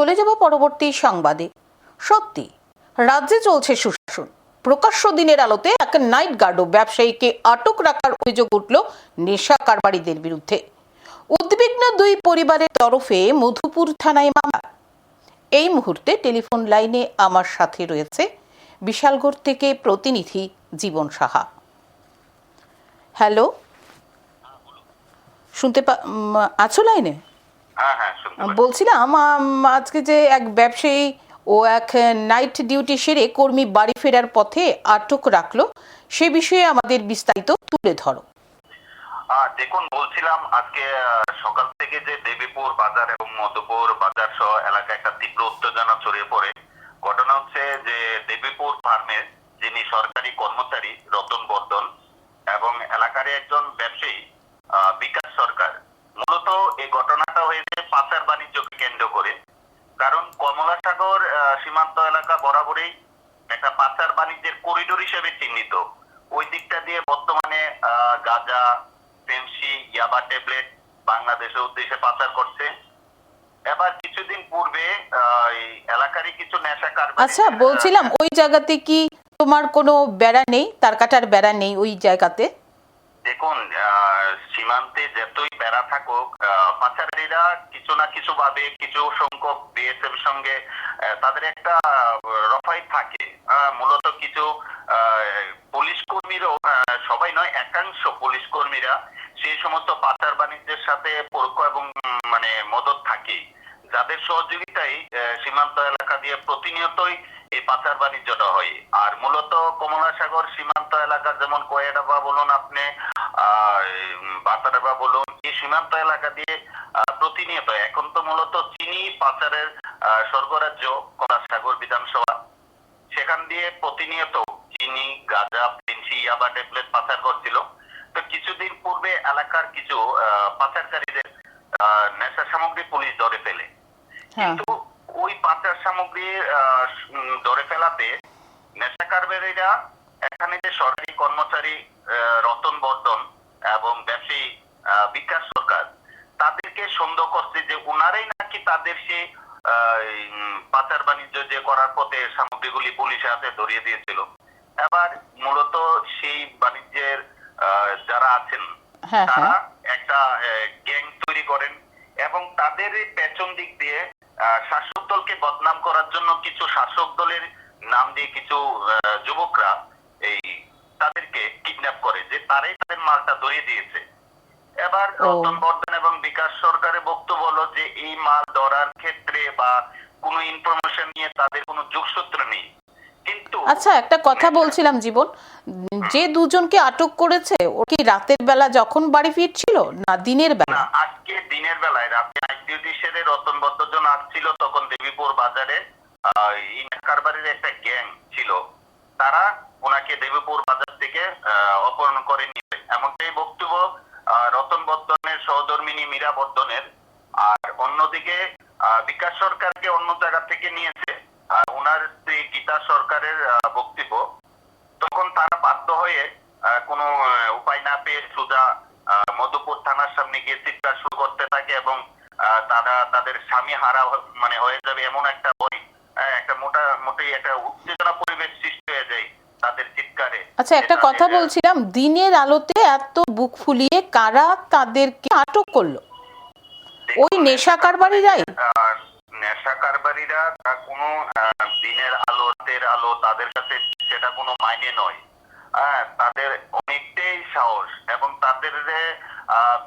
চলে যাব পরবর্তী সংবাদে। সত্যি রাজ্যে চলছে সুশাসন। প্রকাশ্য দিনের আলোতে এক নাইট গার্ড ও ব্যবসায়ীকে আটক রাখার অভিযোগ উঠল নেশা কারবারিদের বিরুদ্ধে। উদ্বিগ্ন দুই পরিবারের তরফে মধুপুর থানায় মামলা। এই মুহূর্তে টেলিফোন লাইনে আমার সাথে রয়েছে বিশালগড় থেকে প্রতিনিধি জীবন সাহা। হ্যালো? শুনতে পা আছো লাইনে হ্যাঁ হ্যাঁ শুনতে পাচ্ছি। বলছিলাম আজকে যে এক ব্যবসায়ী ও এক নাইট ডিউটি সেরে কর্মী বাড়ি ফেরার পথে আটক রাখল, সে বিষয়ে আমাদের বিস্তারিত তুলে ধরো। দেখুন, বলছিলাম আজকে সকাল থেকে যে দেবীপুর বাজার এবং মধুপুর বাজার সহ এলাকায় একটা তীব্র উত্তেজনা ছড়িয়ে পড়ে। ঘটনা হচ্ছে যে দেবীপুর ফার্মের যিনি সরকারি কর্মচারী রতন বর্ধন এবং এলাকার একজন ব্যবসায়ী বিকাশ এই ঘটনাটা হয়েছে পাচার বাণিজ্যকে কেন্দ্র করে। কারণ কমলাসাগর আহ, সীমান্ত এলাকা বরাবরই একটা পাচার বাণিজ্যের করিডোর হিসেবে চিহ্নিত। ওই দিকটা দিয়ে বর্তমানে গাঁজা পেমসি ইয়াবা ট্যাবলেট বাংলাদেশের উদ্দেশ্যে পাচার করছে। এবার কিছুদিন পূর্বে এলাকারই কিছু নেশা কারবার আচ্ছা বলছিলাম ওই জায়গাতে কি তোমার কোনো বেড়া নেই? তার কাটার বেড়া নেই ওই জায়গাতে? দেখুন সীমান্তে যতই বেড়া থাকুক পাচারেরা কিছু না কিছু ভাবে কিছু সংখ্যক বিএসএফ সঙ্গে তাদের একটা রফাই থাকে। মূলত কিছু পুলিশ কর্মীরও সবাই নয় একাংশ পুলিশ কর্মীরা সেই সমস্ত পাচার বাণিজ্যের সাথে পরোক্ষ এবং মানে মদত থাকে। যাদের সহযোগিতায় আহ, সীমান্ত এলাকা দিয়ে প্রতিনিয়তই এই পাচার বাণিজ্যটা হয়। আর মূলত কমলাসাগর সীমান্ত এলাকা যেমন কোয়েডাবা বলুন আপনি আহ, উম, বলুন এই সীমান্ত এলাকা দিয়ে প্রতিনিয়ত এখন তো মূলত চিনি পাচারের স্বর্গরাজ্য কমলাসাগর বিধানসভা। সেখান দিয়ে প্রতিনিয়ত চিনি গাঁজা পেন্সি ইয়াবা ট্যাবলেট পাচার করছিল। তো কিছুদিন পূর্বে এলাকার কিছু পাচারকারীদের আহ, নেশা সামগ্রী পুলিশ ধরে ফেলে। হ্যাঁ। কিন্তু ওই পাচার সামগ্রী ধরে ফেলাতে নেশা কারবারিরা এখানে যে সরকারি কর্মচারী রতন বর্ধন এবং ব্যবসায়ী বিকাশ সরকার তাদেরকে সন্দেহ করছে যে ওনারাই নাকি তাদের সেই আহ, পাচার বাণিজ্য যে করার পথে সামগ্রীগুলি পুলিশের হাতে ধরিয়ে দিয়েছিল। এবার মূলত সেই বাণিজ্যের যারা আছেন হ্যাঁ তারা হ্যাঁ একটা গ্যাং তৈরি করেন এবং তাদের পেছন দিক দিয়ে আহ, শাসক দলকে বদনাম করার জন্য কিছু শাসক দলের নাম দিয়ে কিছু যুবকরা এই তাদেরকে কিডন্যাপ করে যে তারাই তাদের মালটা ধরিয়ে দিয়েছে। এবার। রতন বর্ধন এবং বিকাশ সরকারের বক্তব্য হলো যে এই মাল ধরার ক্ষেত্রে বা কোনো ইনফরমেশন নিয়ে তাদের কোনো যোগসূত্র নেই। আচ্ছা একটা কথা বলছিলাম জীবন। যে দুজনকে আটক করেছে ও কি রাতের বেলা যখন বাড়ি ফিরছিল না দিনের বেলা? আজকে দিনের বেলায় রাতে নাইট ডিউটি সেরে রতন বদ্রজন আসছিল তখন দেবীপুর বাজারে এই কারবারের একটা গ্যাং ছিল। তারা ওনাকে দেবীপুর বাজার থেকে অপহরণ করে নিবে এমনটাই বক্তব্য রতন বর্ধনের সহধর্মিনী মীরা বর্ধনের। আর অন্যদিকে বিকাশ সরকারকে অন্য জায়গা থেকে নিয়েছে, আর ওনার স্ত্রী গীতা সরকারের বক্তব্য। তখন তারা বাধ্য হয়ে কোনো উপায় না পেয়ে সোজা মধুপুর থানার সামনে গিয়ে চিৎকার শুরু করতে থাকে এবং তারা তাদের স্বামী হারা মানে হয়ে যাবে এমন একটা বই একটা মোটামুটি একটা উত্তেজনা পরিবেশ সৃষ্টি হয়ে যায় তাদের চিৎকারে আচ্ছা একটা কথা বলছিলাম দিনের আলোতে এত বুক ফুলিয়ে কারা তাদেরকে আটক করল? ওই নেশা কারবারিরাই? আহ, নেশা কারবারিরা তা কোনো দিনের আলো রাতের আলো তাদের কাছে সেটা কোনো মাইনে নয়। হ্যাঁ তাদের অনেকটাই সাহস এবং তাদের যে,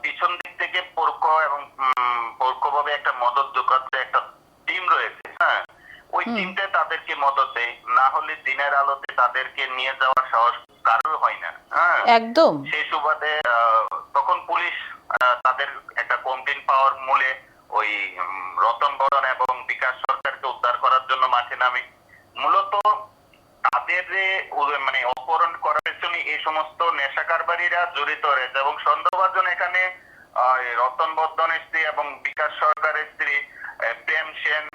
পিছন দিক থেকে পরক এবং উম, পরোক্ষভাবে একটা মদত যোগাচ্ছে একটা টিম রয়েছে হ্যাঁ ওই। টিমটা তাদেরকে মদত দেয়। না হলে দিনের আলোতে তাদেরকে নিয়ে যাওয়ার সাহস হয় না হ্যাঁ। একদম। সেই সুবাদে তখন পুলিশ তাদের একটা কমপ্লেন পাওয়ার মূলে ওই রতন বরণ এবং বিকাশ সরকারকে উদ্ধার করার জন্য মাঠে নামে। মূলত তাদের মানে অপহরণ করার পেছনে এই সমস্ত নেশা কারবারিরা জড়িত রয়েছে এবং সন্দেহভাজন এখানে রতন বর্ধনের স্ত্রী এবং বিকাশ সরকারের স্ত্রী প্রেম সেন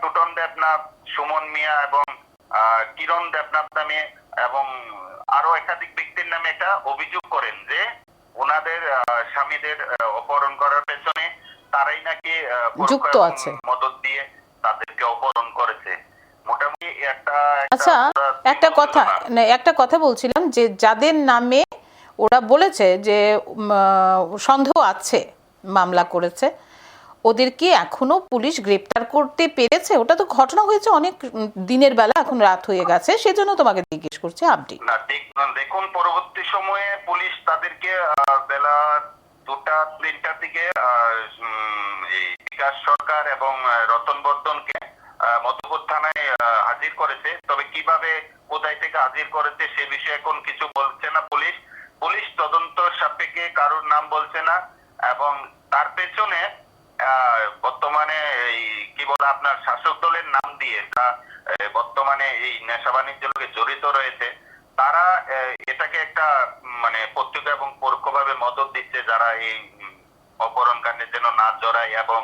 টুটন দেবনাথ সুমন মিয়া এবং আহ, কিরণ দেবনাথ নামে এবং আরও একাধিক ব্যক্তির নামে একটা অভিযোগ করেন যে ওনাদের স্বামীদের অপহরণ করার পেছনে তারাই নাকি যুক্ত আছে। মদত দিয়ে তাদেরকে অপহরণ করেছে মোটামুটি একটা আচ্ছা একটা কথা একটা কথা বলছিলাম যে যাদের নামে ওরা বলেছে যে সন্দেহ আছে মামলা করেছে ওদের কি এখনও পুলিশ গ্রেপ্তার করতে পেরেছে। ওটা তো ঘটনা হয়েছে অনেক দিনের বেলা, এখন রাত হয়ে গেছে। সেজন্য তোমাকে জিজ্ঞেস করছি আপডেট দেখুন, পরবর্তী সময়ে পুলিশ তাদেরকে বেলা দুটা তিনটার দিকে বিকাশ সরকার এবং রতন বর্ধনকে মধুপুর থানায় হাজির করেছে। তবে কীভাবে, কোথায় থেকে হাজির করেছে সে বিষয়ে এখন কিছু বলছে না পুলিশ। পুলিশ তদন্ত সাপেক্ষে কারোর নাম বলছে না এবং তার পেছনে বর্তমানে এই, কি বলে আপনার শাসক দলের নাম দিয়ে তা বর্তমানে এই নেশা বাণিজ্যের লোকে জড়িত রয়েছে, তারা এটাকে একটা মানে পত্রিকা এবং পরোক্ষভাবে মদত দিচ্ছে যারা এই অপহরণ কাণ্ডের যেন না জড়ায় এবং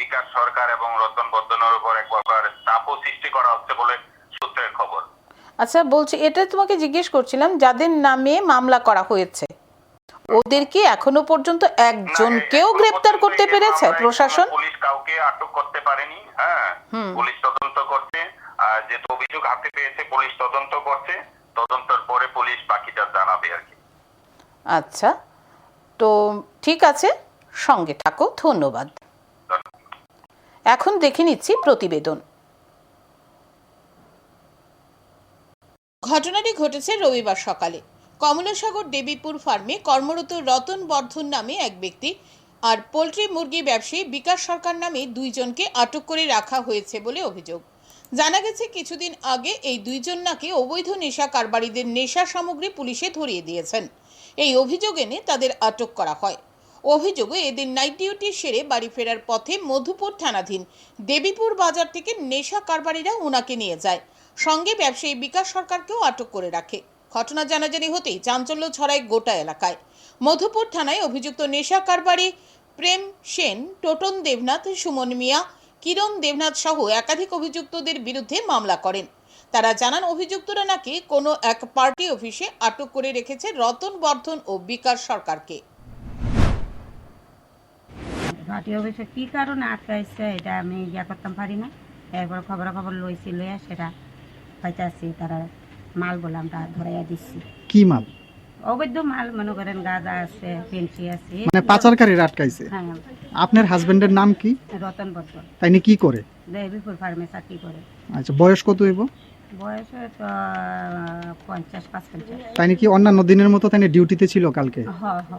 বিকাশ সরকার এবং রতন বর্ধনের উপর এক প্রকার চাপও সৃষ্টি করা হচ্ছে বলে সূত্রের খবর। আচ্ছা বলছি, এটা তোমাকে জিজ্ঞেস করছিলাম, যাদের নামে মামলা করা হয়েছে ওদের কি এখনও পর্যন্ত একজনকেও গ্রেপ্তার করতে পেরেছে প্রশাসন? পুলিশ কাউকে আটক করতে পারেনি হ্যাঁ। পুলিশ তদন্ত করছে আর যেহেতু অভিযোগ হাতে পেয়েছে পুলিশ তদন্ত করছে। তদন্তের পরে পুলিশ বাকিটা জানাবে আর কি। আচ্ছা তো ঠিক আছে সঙ্গে থাকো ধন্যবাদ। এখন দেখে নিচ্ছি প্রতিবেদন। ঘটনাটি ঘটেছে রবিবার সকালে। কমলাসাগর দেবীপুর ফার্মে কর্মরত রতন বর্ধন নামে এক ব্যক্তি আর পোলট্রি মুরগি ব্যবসায়ী বিকাশ সরকার নামে দুইজনকে আটক করে রাখা হয়েছে বলে অভিযোগ। জানা গেছে, কিছুদিন আগে এই দুইজন নাকি অবৈধ নেশা কারবারিদের নেশা সামগ্রী পুলিশে ধরিয়ে দিয়েছেন। এই অভিযোগ এনে তাদের আটক করা হয়। অভিযোগে এদিন নাইট ডিউটি সেরে বাড়ি ফেরার পথে মধুপুর থানাধীন দেবীপুর বাজার থেকে নেশা কারবারিরা ওনাকে নিয়ে যায়। সঙ্গে ব্যবসায়ী বিকাশ সরকারকেও আটক করে রাখে। ঘটনা জানাজানি হতেই চাঞ্চল্য ছড়ায় গোটা এলাকায়। মধুপুর থানায় অভিযুক্ত নেশা কারবারি প্রেম সেন, টোটন দেবনাথ, সুমন মিয়া, কিরণ দেবনাথ সহ একাধিক অভিযুক্তদের বিরুদ্ধে মামলা করেন। তারা জানান, অভিযুক্তরা নাকি কোনো এক পার্টি অফিসে আটক করে রেখেছে রতন বর্ধন ও বিকাশ সরকারকে। পার্টি অফিসে কী কারণে আটকাইছে, এটা আমি ইয়া করতাম পারি না। এরপর খবর খবর লইছি, লইয়া সেটা পাইতাছি তারা। মাল বলে আমরা ধরাইয়া দিচ্ছি কি মাল? অবৈধ মাল মনে করেন গাঁজা আছে পেন্সি আছে মানে পাচারকারীরা আটকাইছে? হ্যাঁ। আপনার হাজবেন্ডের নাম কি? রতন বর্ধন তাইনি কি করে? দেবীপুর ফার্মে চাকরি করে। আচ্ছা বয়স কত হইব বয়স তো পঞ্চাশ পাঁচ পঞ্চাশ তাইনি কি অন্যান্য দিনের মতো তাইনি ডিউটিতে ছিল কালকে? হ হ।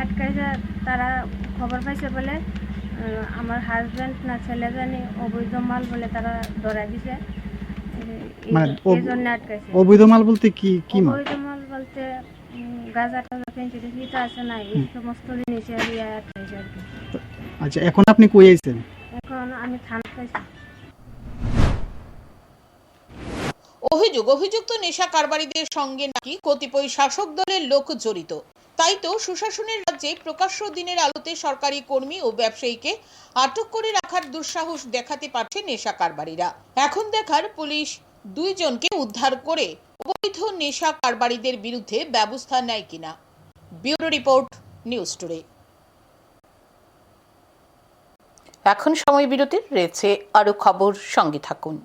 আটকাইছে তারা খবর পাইছে বলে আমার হাজব্যান্ড না ছেলে জানি অবৈধ মাল বলে তারা ধরা দিছে। মানে অবৈধ মাল বলতে কি কি মাল অবৈধ মাল বলতে গাঁজা টাজা আছে না এই সমস্ত জিনিস আচ্ছা এখন আপনি কই আইছেন? এখন আমি থানা পাইছি অভিযোগ অভিযুক্ত নেশা কারবারিদের সঙ্গে নাকি কতিপয় শাসক দলের লোক জড়িত। তাই তো সুশাসনের রাজ্যে প্রকাশ্য দিনের আলোতে সরকারি কর্মী ও ব্যবসায়ীকে আটক করে রাখার দুঃসাহস দেখাতে পারছে নেশা কারবারিরা। এখন দেখার পুলিশ দুইজনকে উদ্ধার করে অবৈধ নেশা কারবারিদের বিরুদ্ধে ব্যবস্থা নেয় কিনা। Bureau report, news today. এখন সময় বিরতির, রয়েছে আরও খবর, সঙ্গে থাকুন।